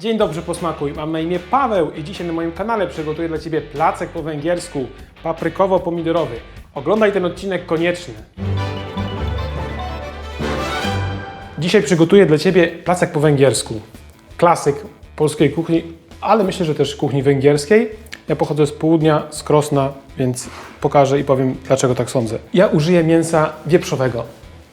Dzień dobry posmakuj, mam na imię Paweł i dzisiaj na moim kanale przygotuję dla Ciebie placek po węgiersku, paprykowo-pomidorowy. Oglądaj ten odcinek koniecznie. Dzisiaj przygotuję dla Ciebie placek po węgiersku. Klasyk polskiej kuchni, ale myślę, że też kuchni węgierskiej. Ja pochodzę z południa, z Krosna, więc pokażę i powiem, dlaczego tak sądzę. Ja użyję mięsa wieprzowego.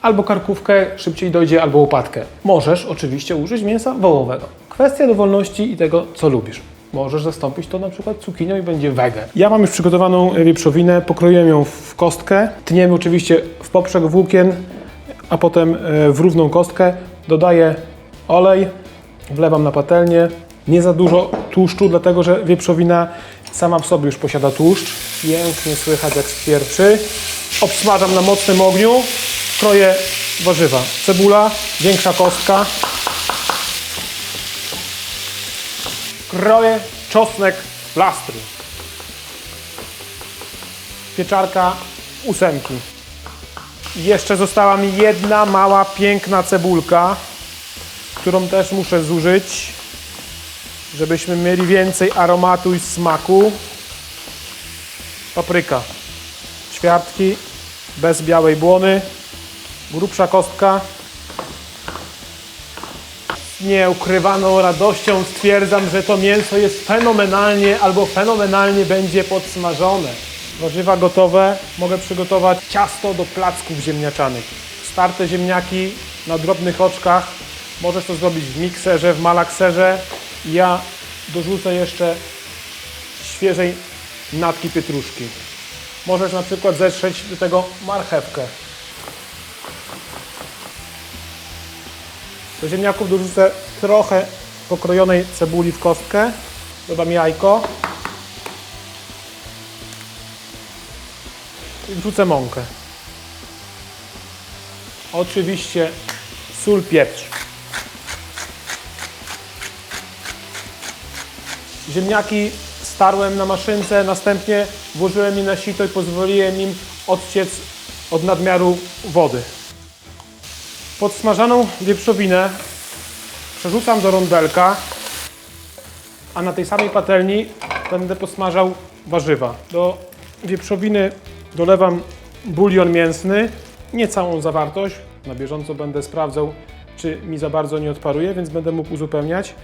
Albo karkówkę, szybciej dojdzie, albo łopatkę. Możesz oczywiście użyć mięsa wołowego. Kwestia dowolności i tego, co lubisz. Możesz zastąpić to na przykład cukinią i będzie wege. Ja mam już przygotowaną wieprzowinę, pokroiłem ją w kostkę. Tniemy oczywiście w poprzek włókien, a potem e, w równą kostkę dodaję olej, wlewam na patelnię. Nie za dużo tłuszczu, dlatego że wieprzowina sama w sobie już posiada tłuszcz. Pięknie słychać jak skwierczy. Obsmażam na mocnym ogniu. Kroję warzywa. Cebula, większa kostka. Kroję czosnek plastry. Pieczarka ósemki. I Jeszcze została mi jedna mała, piękna cebulka, którą też muszę zużyć, żebyśmy mieli więcej aromatu i smaku. Papryka. Ćwiartki, bez białej błony. Grubsza kostka. Nieukrywaną radością stwierdzam, że to mięso jest fenomenalnie albo fenomenalnie będzie podsmażone. Warzywa gotowe. Mogę przygotować ciasto do placków ziemniaczanych. Starte ziemniaki na drobnych oczkach. Możesz to zrobić w mikserze, w malakserze. Ja dorzucę jeszcze świeżej natki pietruszki. Możesz na przykład zetrzeć do tego marchewkę. Do ziemniaków dorzucę trochę pokrojonej cebuli w kostkę. Dodam jajko. I wrzucę mąkę. Oczywiście sól, pieprz. Ziemniaki starłem na maszynce, następnie włożyłem je na sito i pozwoliłem im odciec od nadmiaru wody. Podsmażaną wieprzowinę przerzucam do rondelka, a na tej samej patelni będę posmażał warzywa. Do wieprzowiny dolewam bulion mięsny, nie całą zawartość. Na bieżąco będę sprawdzał, czy mi za bardzo nie odparuje, więc będę mógł uzupełniać.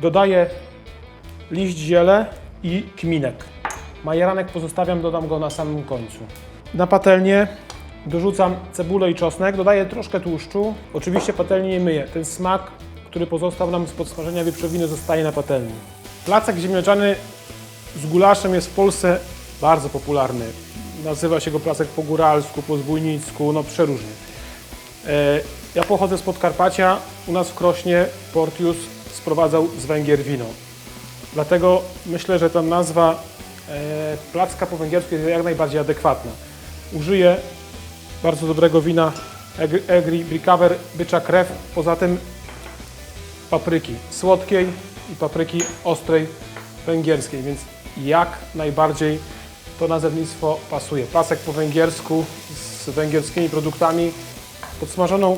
Dodaję liść ziele i kminek. Majeranek pozostawiam, dodam go na samym końcu. Na patelnię dorzucam cebulę i czosnek, dodaję troszkę tłuszczu. Oczywiście patelnię nie myję. Ten smak, który pozostał nam z podsmażenia wieprzowiny zostaje na patelni. Placek ziemniaczany z gulaszem jest w Polsce bardzo popularny. Nazywa się go placek po góralsku, po zbójnicku, no przeróżnie. E, Ja pochodzę z Podkarpacia. U nas w Krośnie Portius sprowadzał z Węgier wino. Dlatego myślę, że ta nazwa e, placka po węgiersku jest jak najbardziej adekwatna. Użyję bardzo dobrego wina Eg- Egri Bricaver Bycza Krew, poza tym papryki słodkiej i papryki ostrej węgierskiej, więc jak najbardziej to nazewnictwo pasuje. Pasek po węgiersku z węgierskimi produktami, podsmażoną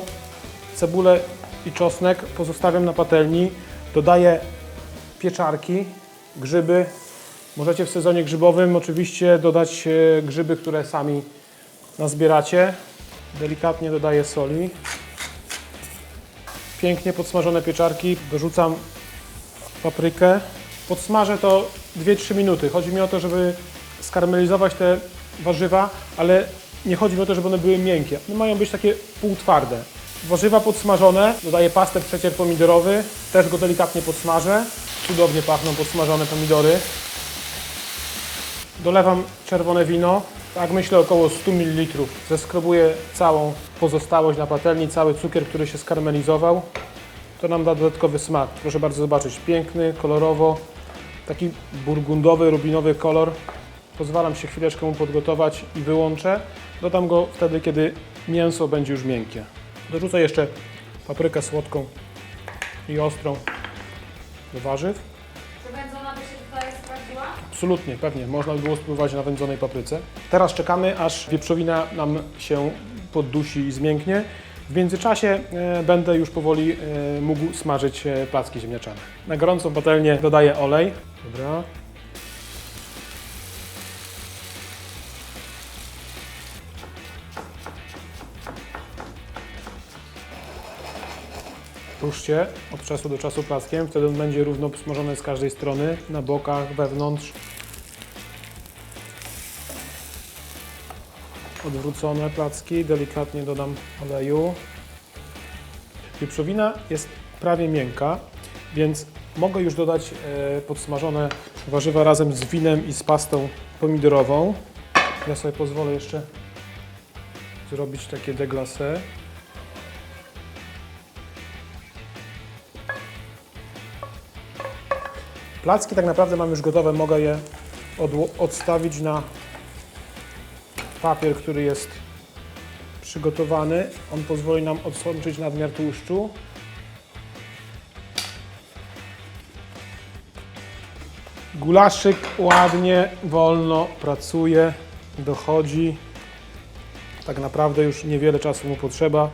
cebulę i czosnek pozostawiam na patelni, dodaję pieczarki, grzyby. Możecie w sezonie grzybowym oczywiście dodać e, grzyby, które sami nazbieracie. Delikatnie dodaję soli. Pięknie podsmażone pieczarki. Dorzucam paprykę. Podsmażę to 2-3 minuty. Chodzi mi o to, żeby skarmelizować te warzywa, ale nie chodzi mi o to, żeby one były miękkie. One mają być takie półtwarde. Warzywa podsmażone, dodaję pastę przecier pomidorowy, też go delikatnie podsmażę. Cudownie pachną podsmażone pomidory. Dolewam czerwone wino, tak myślę około 100 ml. Zeskrobuję całą pozostałość na patelni, cały cukier, który się skarmelizował. To nam da dodatkowy smak. Proszę bardzo zobaczyć, piękny, kolorowo, taki burgundowy, rubinowy kolor. Pozwalam się chwileczkę mu podgotować i wyłączę. Dodam go wtedy, kiedy mięso będzie już miękkie. Dorzucę jeszcze paprykę słodką i ostrą do warzyw. Sprawdziła? Absolutnie, pewnie. Można by było spróbować na wędzonej papryce. Teraz czekamy, aż wieprzowina nam się poddusi i zmięknie. W międzyczasie e, będę już powoli e, mógł smażyć e, placki ziemniaczane. Na gorącą patelnię dodaję olej. Dobra. Ruszcie od czasu do czasu plackiem, wtedy on będzie równo smażony z każdej strony, na bokach, wewnątrz. Odwrócone placki, delikatnie dodam oleju. Wieprzowina jest prawie miękka, więc mogę już dodać e, podsmażone warzywa razem z winem i z pastą pomidorową. Ja sobie pozwolę jeszcze zrobić takie deglace. Placki tak naprawdę mam już gotowe, mogę je odstawić na papier, który jest przygotowany. On pozwoli nam odsączyć nadmiar tłuszczu. Gulaszyk ładnie, wolno pracuje, dochodzi. Tak naprawdę już niewiele czasu mu potrzeba.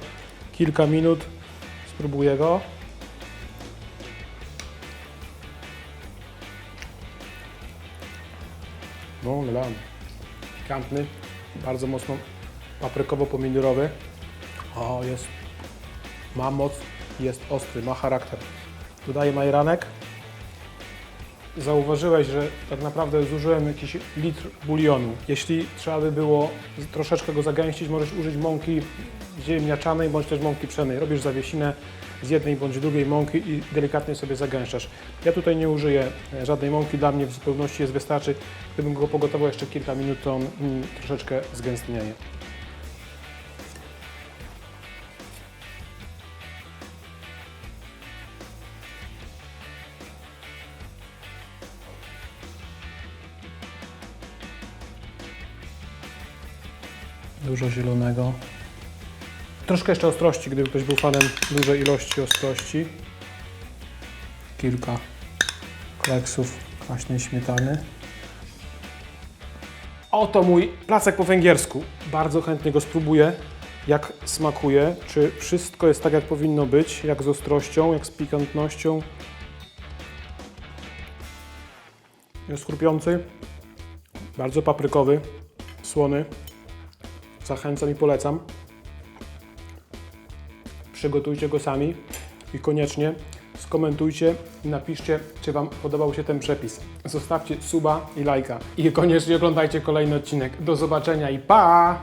Kilka minut. Spróbuję go. No, lam. Pikantny, bardzo mocno paprykowo-pomidorowy. O, jest. Ma moc, jest ostry, ma charakter. Dodaję majeranek. Zauważyłeś, że tak naprawdę zużyłem jakiś litr bulionu. Jeśli trzeba by było troszeczkę go zagęścić, możesz użyć mąki ziemniaczanej bądź też mąki pszennej. Robisz zawiesinę z jednej bądź drugiej mąki i delikatnie sobie zagęszczasz. Ja tutaj nie użyję e, żadnej mąki, dla mnie w zupełności jest wystarczy. Gdybym go pogotował jeszcze kilka minut, to on mm, troszeczkę zgęstnieje. Dużo zielonego. Troszkę jeszcze ostrości, gdyby ktoś był fanem dużej ilości ostrości. Kilka kleksów kwaśnej śmietany. Oto mój placek po węgiersku. Bardzo chętnie go spróbuję. Jak smakuje? Czy wszystko jest tak, jak powinno być? Jak z ostrością, jak z pikantnością? Jest chrupiący, bardzo paprykowy, słony. Zachęcam i polecam. Przygotujcie go sami i koniecznie skomentujcie i napiszcie, czy Wam podobał się ten przepis. Zostawcie suba i lajka. I koniecznie oglądajcie kolejny odcinek. Do zobaczenia i pa!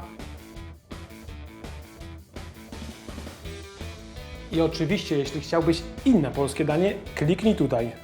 I oczywiście, jeśli chciałbyś inne polskie danie, kliknij tutaj.